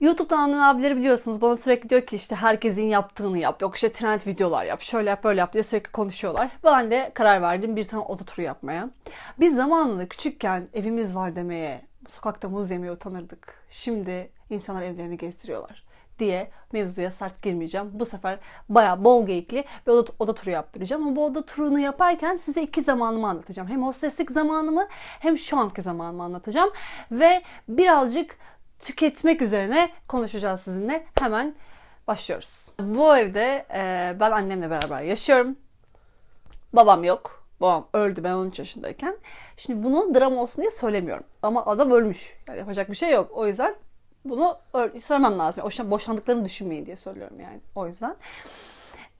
YouTube'dan anlayan abileri biliyorsunuz bana sürekli diyor ki işte herkesin yaptığını yap. Yok işte trend videolar yap. Şöyle yap böyle yap diye sürekli konuşuyorlar. Ben de karar verdim bir tane oda turu yapmaya. Biz zamanında küçükken evimiz var demeye, sokakta muz yemeye utanırdık. Şimdi insanlar evlerini gezdiriyorlar diye mevzuya sert girmeyeceğim. Bu sefer bayağı bol geyikli bir oda, oda turu yaptıracağım. Ama bu oda turunu yaparken size iki zamanımı anlatacağım. Hem hosteslik zamanımı hem şu anki zamanımı anlatacağım. Ve birazcık tüketmek üzerine konuşacağız sizinle. Hemen başlıyoruz. Bu evde e, ben annemle beraber yaşıyorum. Babam yok. Babam öldü ben 13 yaşındayken. Şimdi bunu drama olsun diye söylemiyorum. Ama adam ölmüş. Yani yapacak bir şey yok. O yüzden bunu söylemem lazım. O boşandıklarını düşünmeyin diye söylüyorum yani. O yüzden.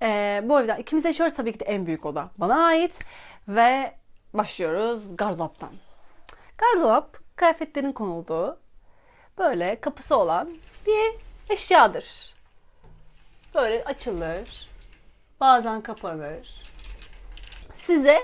E, bu evden ikimiz yaşıyoruz. Tabii ki de en büyük oda bana ait. Ve başlıyoruz gardıroptan. Gardırop kıyafetlerin konulduğu böyle kapısı olan bir eşyadır. Böyle açılır, bazen kapanır. Size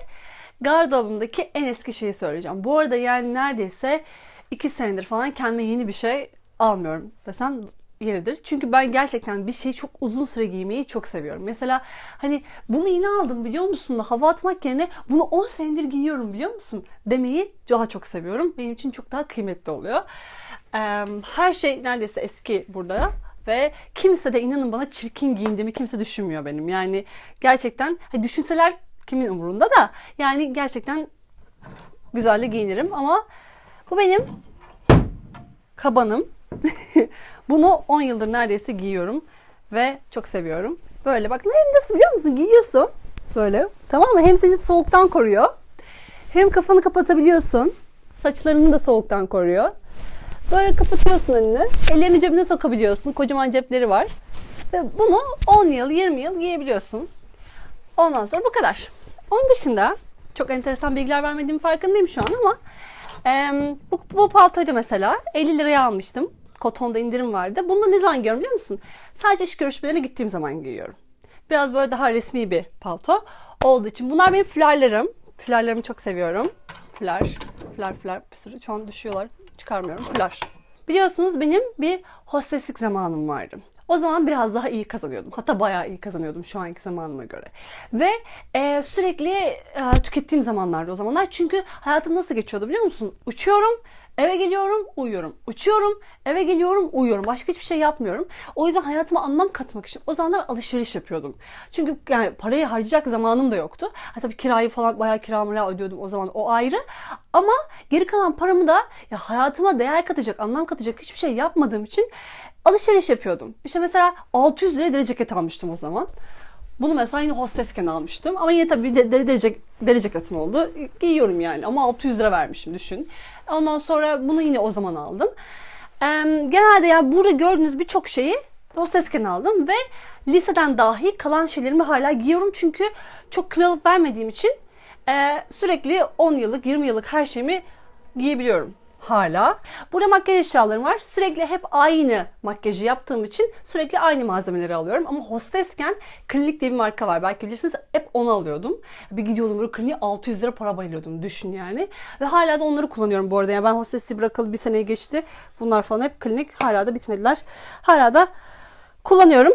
gardırobumdaki en eski şeyi söyleyeceğim. Bu arada yani neredeyse iki senedir falan kendime yeni bir şey almıyorum desem yeridir. Çünkü ben gerçekten bir şeyi çok uzun süre giymeyi çok seviyorum. Mesela hani bunu yine aldım biliyor musun da hava atmak yerine bunu 10 senedir giyiyorum biliyor musun demeyi daha çok seviyorum. Benim için çok daha kıymetli oluyor. Her şey neredeyse eski burada ve kimse de inanın bana çirkin giyindiğimi kimse düşünmüyor benim. Yani gerçekten hani düşünseler kimin umurunda da yani gerçekten güzelle giyinirim ama bu benim kabanım. Bunu 10 yıldır neredeyse giyiyorum ve çok seviyorum. Böyle bak hem nasıl biliyor musun giyiyorsun böyle tamam mı? Hem seni soğuktan koruyor hem kafanı kapatabiliyorsun. Saçlarını da soğuktan koruyor. Böyle kapatıyorsun önünü. Ellerini cebine sokabiliyorsun. Kocaman cepleri var. Ve bunu 10 yıl, 20 yıl giyebiliyorsun. Ondan sonra bu kadar. Onun dışında çok enteresan bilgiler vermediğim farkındayım şu an ama em, bu, bu paltoyu da mesela 50 liraya almıştım. Kotonda indirim vardı. Bunu da ne zaman giyiyorum biliyor musun? Sadece iş görüşmelerine gittiğim zaman giyiyorum. Biraz böyle daha resmi bir palto olduğu için. Bunlar benim flarlarım. Flarlarımı çok seviyorum. Flar, flar, flar bir sürü. Şu düşüyorlar. Çıkarmıyorum. Flar. Biliyorsunuz benim bir hosteslik zamanım vardı. O zaman biraz daha iyi kazanıyordum. Hatta bayağı iyi kazanıyordum şu anki zamanıma göre. Ve e, sürekli e, tükettiğim zamanlardı o zamanlar. Çünkü hayatım nasıl geçiyordu biliyor musun? Uçuyorum, eve geliyorum, uyuyorum. Uçuyorum, eve geliyorum, uyuyorum. Başka hiçbir şey yapmıyorum. O yüzden hayatıma anlam katmak için o zamanlar alışveriş yapıyordum. Çünkü yani parayı harcayacak zamanım da yoktu. Ha, tabii kirayı falan bayağı kiramı ödüyordum o zaman o ayrı. Ama geri kalan paramı da ya hayatıma değer katacak, anlam katacak hiçbir şey yapmadığım için alışveriş yapıyordum. İşte mesela 600 liraya deri ceket almıştım o zaman. Bunu mesela yine hostesken almıştım. Ama yine tabii bir de- deri, deri, deri ceketim oldu. Giyiyorum yani ama 600 lira vermişim düşün. Ondan sonra bunu yine o zaman aldım. Ee, genelde yani burada gördüğünüz birçok şeyi hostesken aldım ve liseden dahi kalan şeylerimi hala giyiyorum. Çünkü çok kilo vermediğim için e, sürekli 10 yıllık 20 yıllık her şeyimi giyebiliyorum hala. Burada makyaj eşyalarım var. Sürekli hep aynı makyajı yaptığım için sürekli aynı malzemeleri alıyorum. Ama hostesken klinik diye bir marka var. Belki bilirsiniz hep onu alıyordum. Bir gidiyordum böyle kliniğe 600 lira para bayılıyordum. Düşün yani. Ve hala da onları kullanıyorum bu arada. Yani ben hostesliği bırakalı bir seneyi geçti. Bunlar falan hep klinik. Hala da bitmediler. Hala da kullanıyorum.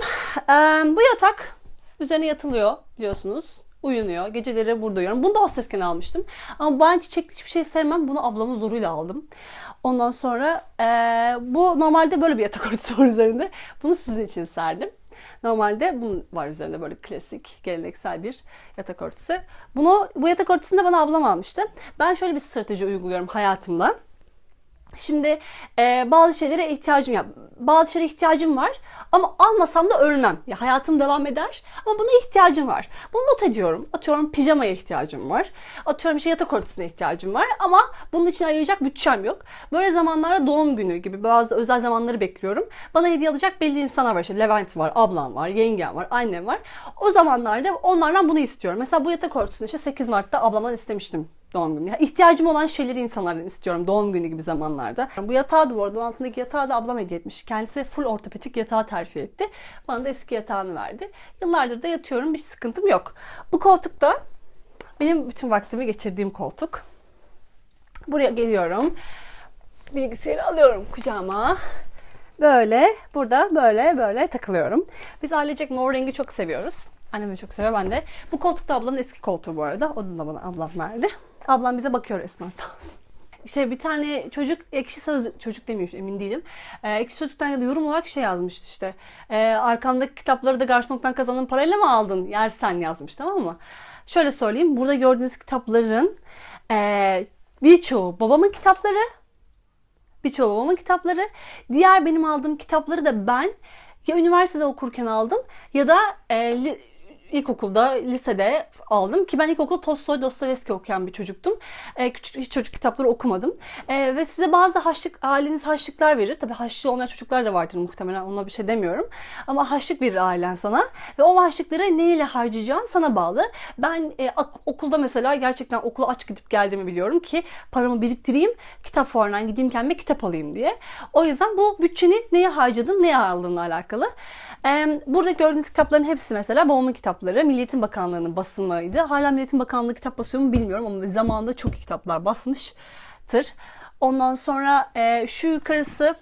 Ee, bu yatak üzerine yatılıyor biliyorsunuz. Uyunuyor. Geceleri burada uyuyorum. Bunu da hostesken almıştım. Ama ben çiçekli hiçbir şey sevmem. Bunu ablamın zoruyla aldım. Ondan sonra eee, bu normalde böyle bir yatak örtüsü var üzerinde. Bunu sizin için serdim. Normalde bunun var üzerinde böyle klasik, geleneksel bir yatak örtüsü. Bunu bu yatak örtüsünü de bana ablam almıştı. Ben şöyle bir strateji uyguluyorum hayatımda. Şimdi e, bazı şeylere ihtiyacım ya bazı şeylere ihtiyacım var ama almasam da ölmem. Ya hayatım devam eder ama buna ihtiyacım var. Bunu not ediyorum. Atıyorum pijamaya ihtiyacım var. Atıyorum işte yatak örtüsüne ihtiyacım var ama bunun için ayıracak bütçem yok. Böyle zamanlarda doğum günü gibi bazı özel zamanları bekliyorum. Bana hediye alacak belli insanlar var. İşte Levent var, ablam var, yengem var, annem var. O zamanlarda onlardan bunu istiyorum. Mesela bu yatak örtüsünü işte 8 Mart'ta ablamdan istemiştim doğum günü. Yani ihtiyacım olan şeyleri insanlardan istiyorum doğum günü gibi zamanlarda. Bu yatağı da bu arada altındaki yatağı da ablam hediye etmiş. Kendisi full ortopedik yatağı terfi etti. Bana da eski yatağını verdi. Yıllardır da yatıyorum bir sıkıntım yok. Bu koltuk da benim bütün vaktimi geçirdiğim koltuk. Buraya geliyorum. Bilgisayarı alıyorum kucağıma. Böyle burada böyle böyle takılıyorum. Biz ailecek mor rengi çok seviyoruz. Annem de çok seviyor ben de. Bu koltuk da ablamın eski koltuğu bu arada. Onu da bana ablam verdi. Ablam bize bakıyor resmen sağ olsun. İşte bir tane çocuk ekşi söz çocuk demeyeyim emin değilim. Ee, ekşi sözlükten ya da yorum olarak şey yazmıştı işte. Ee, arkandaki kitapları da garsonluktan kazandığın parayla mı aldın? Yersen yazmış tamam mı? Şöyle söyleyeyim. Burada gördüğünüz kitapların ee, birçoğu babamın kitapları. Birçoğu babamın kitapları. Diğer benim aldığım kitapları da ben ya üniversitede okurken aldım ya da e, ilkokulda, lisede aldım ki ben ilkokul Tolstoy, Dostoyevski okuyan bir çocuktum. E, küçük hiç çocuk kitapları okumadım. E, ve size bazı haşlık, aileniz haşlıklar verir. Tabii haşlı olmayan çocuklar da vardır muhtemelen ona bir şey demiyorum. Ama haşlık verir ailen sana. Ve o haşlıkları neyle harcayacağın sana bağlı. Ben e, okulda mesela gerçekten okula aç gidip geldiğimi biliyorum ki paramı biriktireyim, kitap fuarından gideyim kendime kitap alayım diye. O yüzden bu bütçeni neye harcadın, neye aldığınla alakalı. E, burada gördüğünüz kitapların hepsi mesela babamın kitapları. Milli Eğitim Bakanlığı'nın basımıydı. Hala Milli Eğitim Bakanlığı kitap basıyor mu bilmiyorum ama zamanında çok iyi kitaplar basmıştır. Ondan sonra e, şu yukarısı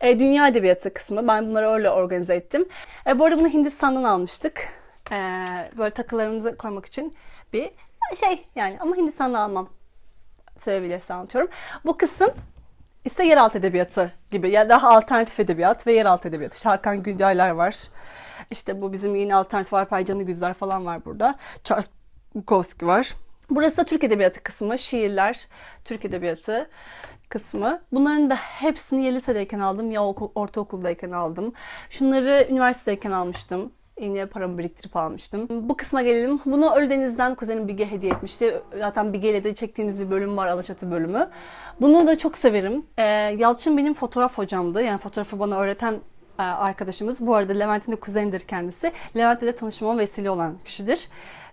e, Dünya Edebiyatı kısmı. Ben bunları öyle organize ettim. E, bu arada bunu Hindistan'dan almıştık. E, böyle takılarımızı koymak için bir şey yani ama Hindistan'dan almam sebebiyle anlatıyorum. Bu kısım ise yeraltı edebiyatı gibi. Ya daha alternatif edebiyat ve yeraltı edebiyatı. İşte Hakan var. İşte bu bizim yeni alternatif var. Paycanı Güzler falan var burada. Charles Bukowski var. Burası da Türk Edebiyatı kısmı. Şiirler, Türk Edebiyatı kısmı. Bunların da hepsini ya lisedeyken aldım ya oku- ortaokuldayken aldım. Şunları üniversitedeyken almıştım. Yine paramı biriktirip almıştım. Bu kısma gelelim. Bunu Ölüdeniz'den kuzenim Bige hediye etmişti. Zaten Bige ile de çektiğimiz bir bölüm var Alaçatı bölümü. Bunu da çok severim. Ee, Yalçın benim fotoğraf hocamdı. Yani fotoğrafı bana öğreten e, arkadaşımız. Bu arada Levent'in de kuzenidir kendisi. Levent'le de tanışmama vesile olan kişidir.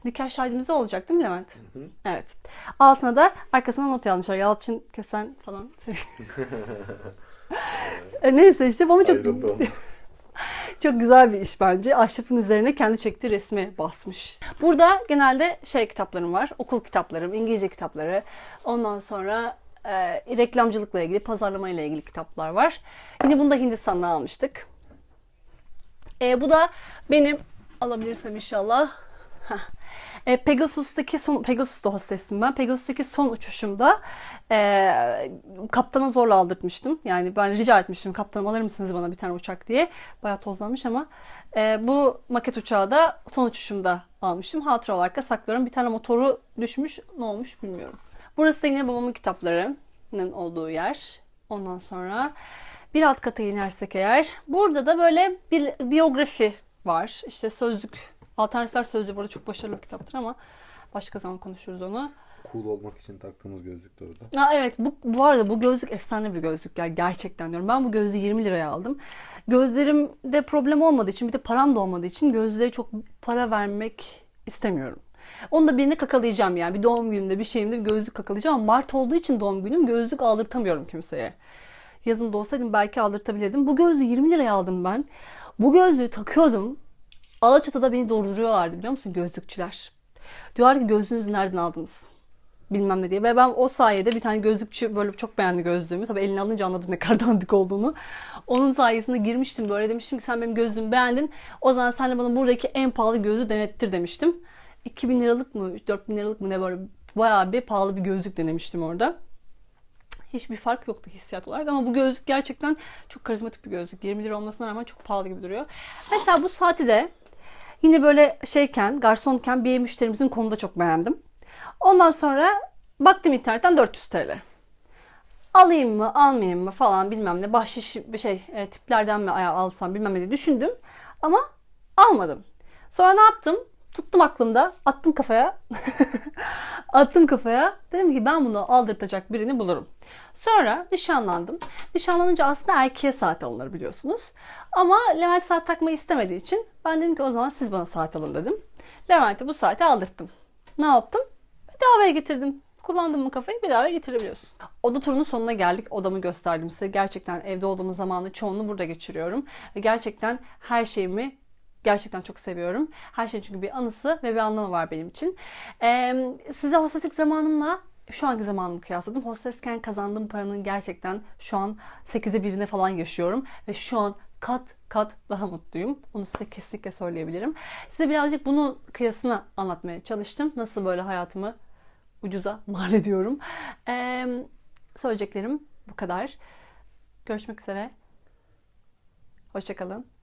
Nikah şahidimiz de olacak değil mi Levent? Evet. Altına da arkasına not yazmışlar. Yalçın kesen falan. E, Neyse işte ama çok. çok güzel bir iş bence. Ahşapın üzerine kendi çektiği resmi basmış. Burada genelde şey kitaplarım var. Okul kitaplarım, İngilizce kitapları. Ondan sonra e, reklamcılıkla ilgili, pazarlamayla ilgili kitaplar var. Yine bunu da Hindistan'dan almıştık. E, bu da benim alabilirsem inşallah. Heh. E, Pegasus'taki son Pegasus'ta hostestim ben. Pegasus'taki son uçuşumda e, kaptana zorla aldırtmıştım. Yani ben rica etmiştim kaptanım alır mısınız bana bir tane uçak diye. Bayağı tozlanmış ama e, bu maket uçağı da son uçuşumda almıştım. Hatıra olarak da saklıyorum. Bir tane motoru düşmüş. Ne olmuş bilmiyorum. Burası da yine babamın kitaplarının olduğu yer. Ondan sonra bir alt kata inersek eğer. Burada da böyle bir biyografi var. İşte sözlük. Alternatifler sözlüğü burada çok başarılı bir kitaptır ama başka zaman konuşuruz onu. Cool olmak için taktığımız gözlük de orada. Ha, evet bu, bu arada bu gözlük efsane bir gözlük ya gerçekten diyorum. Ben bu gözlüğü 20 liraya aldım. Gözlerimde problem olmadığı için bir de param da olmadığı için gözlüğe çok para vermek istemiyorum. Onu da birine kakalayacağım yani bir doğum günümde bir şeyimde bir gözlük kakalayacağım ama Mart olduğu için doğum günüm gözlük aldırtamıyorum kimseye. Yazın da olsaydım belki aldırtabilirdim. Bu gözlüğü 20 liraya aldım ben. Bu gözlüğü takıyordum. Alaçatı'da beni durduruyorlardı biliyor musun gözlükçüler. Diyorlar ki gözlüğünüzü nereden aldınız? bilmem ne diye. Ve ben o sayede bir tane gözlükçü böyle çok beğendi gözlüğümü. Tabii eline alınca anladım ne kadar dandik olduğunu. Onun sayesinde girmiştim böyle demiştim ki sen benim gözlüğümü beğendin. O zaman sen de bana buradaki en pahalı gözlüğü denettir demiştim. 2000 liralık mı 4000 liralık mı ne böyle bayağı bir pahalı bir gözlük denemiştim orada. Hiçbir fark yoktu hissiyat olarak ama bu gözlük gerçekten çok karizmatik bir gözlük. 20 lira olmasına rağmen çok pahalı gibi duruyor. Mesela bu saati de yine böyle şeyken, garsonken bir müşterimizin konuda çok beğendim. Ondan sonra baktım internetten 400 TL. Alayım mı, almayayım mı falan bilmem ne. Bahşiş şey e, tiplerden mi alsam bilmem ne diye düşündüm. Ama almadım. Sonra ne yaptım? Tuttum aklımda, attım kafaya. attım kafaya. Dedim ki ben bunu aldırtacak birini bulurum. Sonra nişanlandım. Nişanlanınca aslında erkeğe saat alınır biliyorsunuz. Ama Levent saat takmayı istemediği için ben dedim ki o zaman siz bana saat alın dedim. Levent'e bu saati aldırttım. Ne yaptım? Bedavaya getirdim. Kullandım mı kafayı bedavaya getirebiliyorsun. Oda turunun sonuna geldik. Odamı gösterdim size. Gerçekten evde olduğumuz zamanı çoğunu burada geçiriyorum. Ve gerçekten her şeyimi gerçekten çok seviyorum. Her şeyin çünkü bir anısı ve bir anlamı var benim için. Ee, size hosteslik zamanımla şu anki zamanımı kıyasladım. Hostesken kazandığım paranın gerçekten şu an 8'e birine falan yaşıyorum. Ve şu an kat kat daha mutluyum. Onu size kesinlikle söyleyebilirim. Size birazcık bunun kıyasını anlatmaya çalıştım. Nasıl böyle hayatımı ucuza mal ediyorum. Ee, söyleyeceklerim bu kadar. Görüşmek üzere. Hoşçakalın.